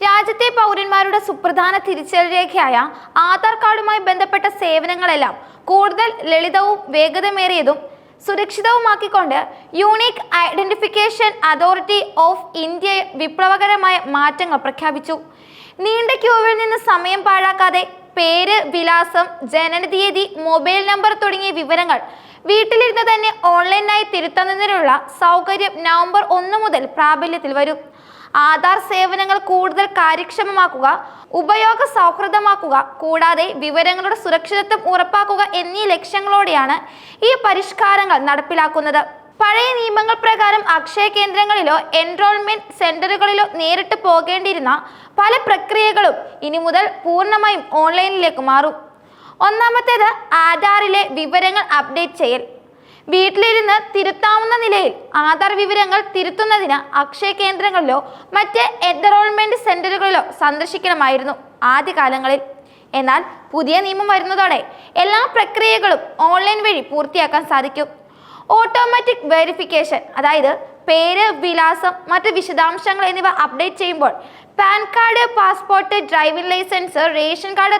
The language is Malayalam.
രാജ്യത്തെ പൗരന്മാരുടെ സുപ്രധാന തിരിച്ചറി രേഖയായ ആധാർ കാർഡുമായി ബന്ധപ്പെട്ട സേവനങ്ങളെല്ലാം കൂടുതൽ ലളിതവും വേഗതമേറിയതും സുരക്ഷിതവുമാക്കിക്കൊണ്ട് unique identification authority of India വിപ്ലവകരമായ മാറ്റങ്ങൾ പ്രഖ്യാപിച്ചു. നീണ്ട ക്യൂവിൽ നിന്ന് സമയം പാഴാക്കാതെ പേര് വിലാസം ജനനതീയതി മൊബൈൽ നമ്പർ തുടങ്ങിയ വിവരങ്ങൾ വീട്ടിലിരുന്ന് തന്നെ ഓൺലൈനായി തിരുത്തുന്നതിനുള്ള സൗകര്യം നവംബർ ഒന്ന് മുതൽ പ്രാബല്യത്തിൽ വരും. ആധാർ സേവനങ്ങൾ കൂടുതൽ കാര്യക്ഷമമാക്കുക ഉപയോഗ സൗഹൃദമാക്കുക കൂടാതെ വിവരങ്ങളുടെ സുരക്ഷിതത്വം ഉറപ്പാക്കുക എന്നീ ലക്ഷ്യങ്ങളോടെയാണ് ഈ പരിഷ്കാരങ്ങൾ നടപ്പിലാക്കുന്നത്. പഴയ നിയമങ്ങൾ പ്രകാരം അക്ഷയ കേന്ദ്രങ്ങളിലോ എൻറോൾമെന്റ് സെന്ററുകളിലോ നേരിട്ട് പോകേണ്ടിയിരുന്ന പല പ്രക്രിയകളും ഇനി മുതൽ പൂർണമായും ഓൺലൈനിലേക്ക് മാറും. ഒന്നാമത്തേത് ആധാറിലെ വിവരങ്ങൾ അപ്ഡേറ്റ് ചെയ്യൽ. വീട്ടിലിരുന്ന് തിരുത്താവുന്ന നിലയിൽ ആധാർ വിവരങ്ങൾ തിരുത്തുന്നതിന് അക്ഷയ കേന്ദ്രങ്ങളിലോ മറ്റ് എൻറോൾമെന്റ് സെന്ററുകളിലോ സന്ദർശിക്കണമായിരുന്നു ആദ്യകാലങ്ങളിൽ. എന്നാൽ പുതിയ നിയമം വരുന്നതോടെ എല്ലാ പ്രക്രിയകളും ഓൺലൈൻ വഴി പൂർത്തിയാക്കാൻ സാധിക്കും. ഓട്ടോമാറ്റിക് വെരിഫിക്കേഷൻ അതായത് പേര് വിലാസം മറ്റ് വിശദാംശങ്ങൾ എന്നിവ അപ്ഡേറ്റ് ചെയ്യുമ്പോൾ PAN card passport driving licence ration card